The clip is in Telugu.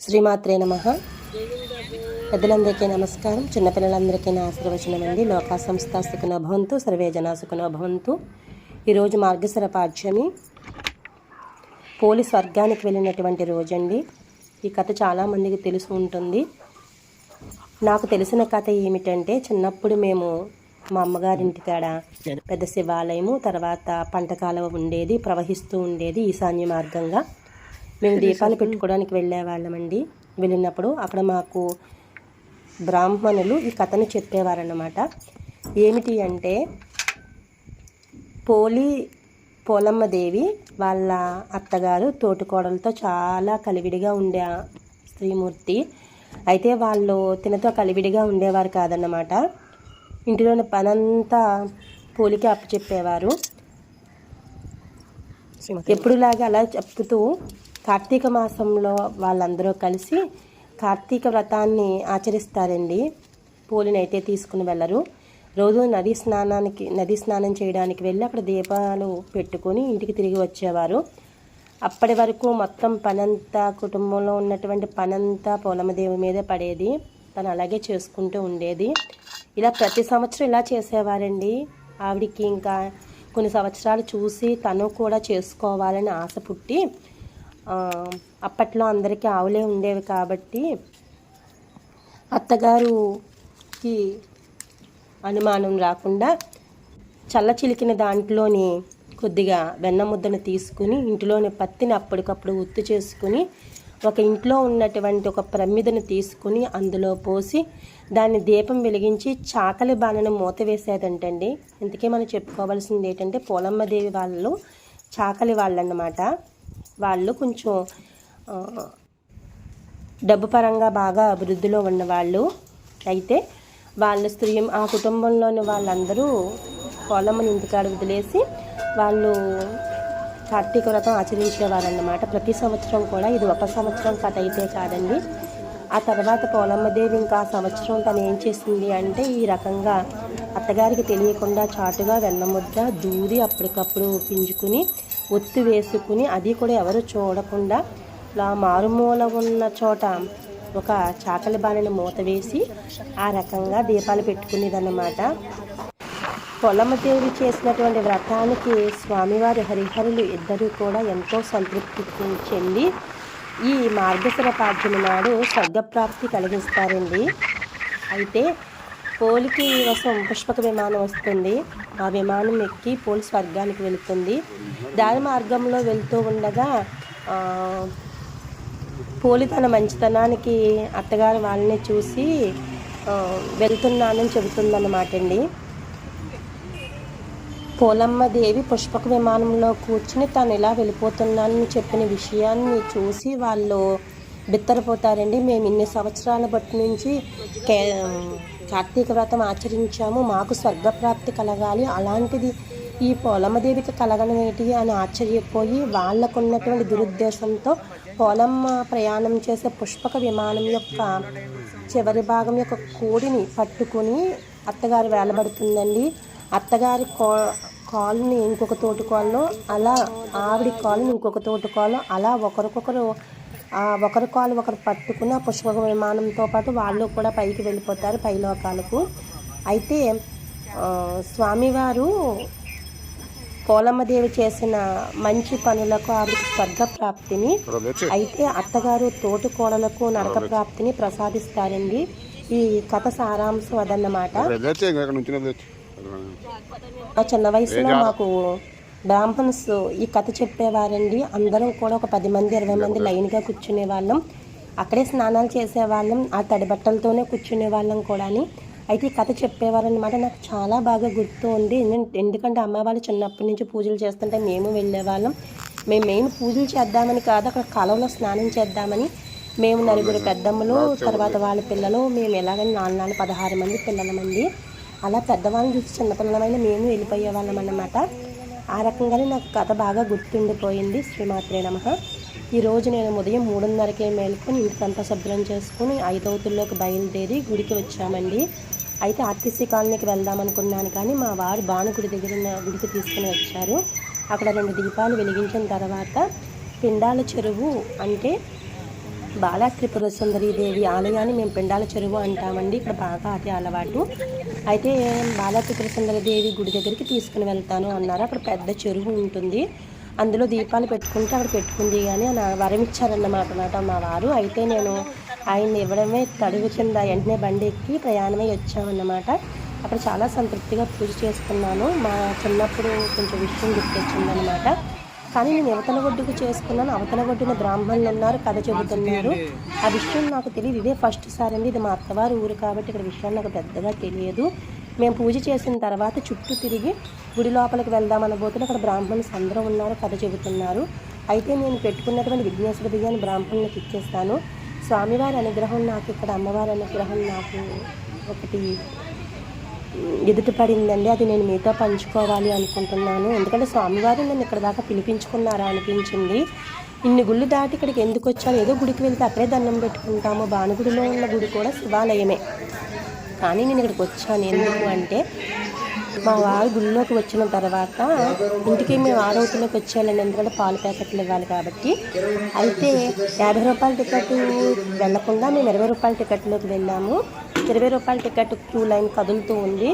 శ్రీమాత్రే నమ. పెద్దలందరికీ నమస్కారం. చిన్నపిల్లలందరికీ నా ఆశీర్వచనం అండి. లోకా సంస్థ సుఖన భవంతు సర్వే జనా సుఖన భవంతు. ఈరోజు మార్గశర పాఠ్యమి. పోలీస్ వర్గానికి వెళ్ళినటువంటి రోజండి. ఈ కథ చాలామందికి తెలిసి ఉంటుంది. నాకు తెలిసిన కథ ఏమిటంటే చిన్నప్పుడు మేము మా అమ్మగారింటి కాడ పెద్ద శివాలయము తర్వాత పంటకాలువ ఉండేది ప్రవహిస్తూ ఉండేది ఈశాన్య మార్గంగా. మేము దీపాలు పెట్టుకోవడానికి వెళ్ళేవాళ్ళమండి వెళ్ళినప్పుడు అక్కడ మాకు బ్రాహ్మణులు ఈ కథను చెప్పేవారన్నమాట. ఏమిటి అంటే పోలి పోలమ్మదేవి వాళ్ళ అత్తగారు తోటికోడలతో చాలా కలివిడిగా ఉండే ఆ స్త్రీమూర్తి. అయితే వాళ్ళు తినతో కలివిడిగా ఉండేవారు కాదన్నమాట. ఇంటిలోని పనంతా పోలికి అప్పచెప్పేవారు. ఎప్పుడులాగా అలా చెప్తూ కార్తీక మాసంలో వాళ్ళందరూ కలిసి కార్తీక వ్రతాన్ని ఆచరిస్తారండి. పూలినైతే తీసుకుని వెళ్ళరు. రోజు నది స్నానానికి నది స్నానం చేయడానికి వెళ్ళి అక్కడ దీపాలు పెట్టుకొని ఇంటికి తిరిగి వచ్చేవారు. అప్పటి వరకు మొత్తం పనంతా కుటుంబంలో ఉన్నటువంటి పనంతా పోలమదేవి మీదే పడేది. తను అలాగే చేసుకుంటూ ఉండేది. ఇలా ప్రతి సంవత్సరం ఇలా చేసేవారండి. ఆవిడికి ఇంకా కొన్ని సంవత్సరాలు చూసి తను కూడా చేసుకోవాలని ఆశ పుట్టి అప్పట్లో అందరికీ ఆవులే ఉండేవి కాబట్టి అత్తగారుకి అనుమానం రాకుండా చల్ల చిలికిన దాంట్లోని కొద్దిగా వెన్న ముద్దను తీసుకుని ఇంట్లోని పత్తిని అప్పటికప్పుడు ఉత్తు చేసుకుని ఒక ఇంట్లో ఉన్నటువంటి ఒక ప్రమిదను తీసుకుని అందులో పోసి దాన్ని దీపం వెలిగించి చాకలి బాణను మూత వేసేదంటండి. ఇంతకీ మనం చెప్పుకోవాల్సింది ఏంటంటే పోలమ్మదేవి వాళ్ళు చాకలి వాళ్ళన్నమాట. వాళ్ళు కొంచెం డబ్బు పరంగా బాగా అభివృద్ధిలో ఉన్నవాళ్ళు. అయితే వాళ్ళ స్త్రీ ఆ కుటుంబంలోని వాళ్ళందరూ పొలమ్మని ఇంటికాడ వదిలేసి వాళ్ళు కార్తీక వ్రతం ఆచరించేవారన్నమాట. ప్రతి సంవత్సరం కూడా ఇది ఒక సంవత్సరం కథ అయితే కాదండి. ఆ తర్వాత పోలమ్మదేవి ఇంకా సంవత్సరం తను ఏం చేసింది అంటే ఈ రకంగా అత్తగారికి తెలియకుండా చాటుగా వెన్నముద్ద దూరి అప్పటికప్పుడు పింజుకుని ఒత్తు వేసుకుని అది కూడా ఎవరు చూడకుండా ఇలా మారుమూల ఉన్న చోట ఒక చాకలి బాణని మూత వేసి ఆ రకంగా దీపాలు పెట్టుకునేదన్నమాట. పొలమదేవి చేసినటువంటి వ్రతానికి స్వామివారి హరిహరులు ఇద్దరు కూడా ఎంతో సంతృప్తి చెంది ఈ మార్గశిర పాడ్యమి నాడు స్వర్గప్రాప్తి కలిగిస్తారండి. అయితే పోలికి వసం పుష్పక విమానం వస్తుంది. ఆ విమానం ఎక్కి పోలి స్వర్గానికి వెళుతుంది. దారి మార్గంలో వెళ్తూ ఉండగా పోలి తన మంచితనానికి అత్తగారు వాళ్ళని చూసి వెళ్తున్నానని చెబుతుందన్నమాట అండి పోలమ్మ దేవి పుష్పక విమానంలో కూర్చుని తాను ఇలా వెళ్ళిపోతున్నానని చెప్పిన విషయాన్ని చూసి వాళ్ళు బిత్తరపోతారండి. మేము ఇన్ని సంవత్సరాల బట్టి నుంచి కే కార్తీక వ్రతం ఆచరించాము. మాకు స్వర్గప్రాప్తి కలగాలి. అలాంటిది ఈ పోలమ్మదేవికి కలగనేటి అని ఆశ్చర్యపోయి వాళ్ళకున్నటువంటి దురుద్దేశంతో పోలమ్మ ప్రయాణం చేసే పుష్పక విమానం యొక్క చివరి భాగం యొక్క కోడిని పట్టుకుని అత్తగారు వేలబడుతుందండి అత్తగారి కా కాలుని ఇంకొక తోటి అలా ఆవిడ కాలుని ఇంకొక తోటి అలా ఒకరికొకరు ఒకరి కాలు ఒకరు పట్టుకుని ఆ పుష్పక విమానంతో పాటు వాళ్ళు కూడా పైకి వెళ్ళిపోతారు పైలోకాలకు అయితే స్వామివారు పోలమ్మదేవి చేసిన మంచి పనులకు ఆవిడ స్వర్గ ప్రాప్తిని అయితే అత్తగారు తోటి కోడలకు నరక ప్రాప్తిని ప్రసాదిస్తారండి. ఈ కథ సారాంశం అదన్నమాట. చిన్న వయసులో మాకు బ్రాహ్మణ్స్ ఈ కథ చెప్పేవారండి. అందరం కూడా ఒక పది మంది ఇరవై మంది లైన్గా కూర్చునే వాళ్ళం. అక్కడే స్నానాలు చేసేవాళ్ళం ఆ తడి బట్టలతోనే కూర్చునే వాళ్ళం కూడాని. అయితే ఈ కథ చెప్పేవారనమాట నాకు చాలా బాగా గుర్తు ఉంది. ఎందుకంటే అమ్మ వాళ్ళు చిన్నప్పటి నుంచి పూజలు చేస్తుంటే మేము వెళ్ళేవాళ్ళం. మేము మెయిన్ పూజలు చేద్దామని కాదు అక్కడ కాలంలో స్నానం చేద్దామని. మేము నలుగురు పెద్దమ్మలు తర్వాత వాళ్ళ పిల్లలు మేము ఎలాగని నాలుగు నాలుగు పదహారు మంది పిల్లలమండి. అలా పెద్దవాళ్ళని చూసి చిన్నపిల్లలమైన మేము వెళ్ళిపోయే వాళ్ళం అన్నమాట ఆ రకంగానే నాకు కథ బాగా గుర్తుండిపోయింది. శ్రీమాత్రే నమ. ఈరోజు నేను ఉదయం మూడున్నరకే మేలుకొని ఇంటికంతా శుభ్రం చేసుకుని ఐదవతుల్లోకి బయలుదేరి గుడికి వచ్చామండి. అయితే ఆర్టీసీ కాలనీకి వెళ్దాం అనుకున్నాను కానీ మా వారు బాణగుడి దగ్గర ఉన్న గుడికి తీసుకుని వచ్చారు. అక్కడ రెండు దీపాలు వెలిగించిన తర్వాత పిండాల చెరువు అంటే బాలా త్రిపుర సుందరి దేవి ఆలయాన్ని మేము పిండాల చెరువు అంటామండి. ఇక్కడ బాగా అదే అలవాటు. అయితే బాలా త్రిపుర సుందరి దేవి గుడి దగ్గరికి తీసుకుని వెళ్తాను అన్నారు. అక్కడ పెద్ద చెరువు ఉంటుంది. అందులో దీపాలు పెట్టుకుంటే అక్కడ పెట్టుకుంది కానీ నా వరం ఇచ్చారన్నమాట మాట మా వారు. అయితే నేను ఆయన్ని ఇవ్వడమే తడుగు కింద వెంటనే బండి ఎక్కి ప్రయాణమై వచ్చామన్నమాట. అక్కడ చాలా సంతృప్తిగా పూజ చేసుకున్నాను. మా చిన్నప్పుడు కొంచెం విషయం గుర్తొచ్చిందనమాట కానీ నేను అవతల ఒడ్డుకు చేసుకున్నాను. అవతల ఒడ్డున బ్రాహ్మణులు ఉన్నారు కథ చెబుతున్నారు. ఆ విషయం నాకు తెలియదు. ఇదే ఫస్ట్ సారి అండి. ఇది మా అత్తవారి ఊరు కాబట్టి ఇక్కడ విషయం నాకు పెద్దగా తెలియదు. మేము పూజ చేసిన తర్వాత చుట్టూ తిరిగి గుడి లోపలికి వెళ్దాం అనబోతున్న అక్కడ బ్రాహ్మణులు అందరూ ఉన్నారు కథ చెబుతున్నారు. అయితే నేను పెట్టుకున్నటువంటి విఘ్నేశ్వర బియ్యాన్ని బ్రాహ్మణులకు ఇచ్చేస్తాను. స్వామివారి అనుగ్రహం నాకు ఇక్కడ అమ్మవారి అనుగ్రహం నాకు ఒకటి ఎదుటి పడిందండి అది నేను మీతో పంచుకోవాలి అనుకుంటున్నాను. ఎందుకంటే స్వామివారు నన్ను ఇక్కడ దాకా పిలిపించుకున్నారా అనిపించింది. ఇన్ని గుళ్ళు దాటి ఇక్కడికి ఎందుకు వచ్చాను ఏదో గుడికి వెళ్తే అక్కడే దండం పెట్టుకుంటాము. భానుగుడిలో ఉన్న గుడి కూడా శివాలయమే. కానీ నేను ఇక్కడికి వచ్చాను. ఎందుకు అంటే మా వారు గుళ్ళోకి వచ్చిన తర్వాత ఇంటికి మేము ఆరవతిలోకి వచ్చేయాలండి ఎందుకంటే పాలు ప్యాకెట్లు ఇవ్వాలి కాబట్టి. అయితే యాభై రూపాయల టికెట్ వెళ్ళకుండా మేము ఇరవై రూపాయల టికెట్లోకి వెళ్ళాము. ఇరవై రూపాయల టికెట్ క్యూ లైన్ కదులుతూ ఉంది.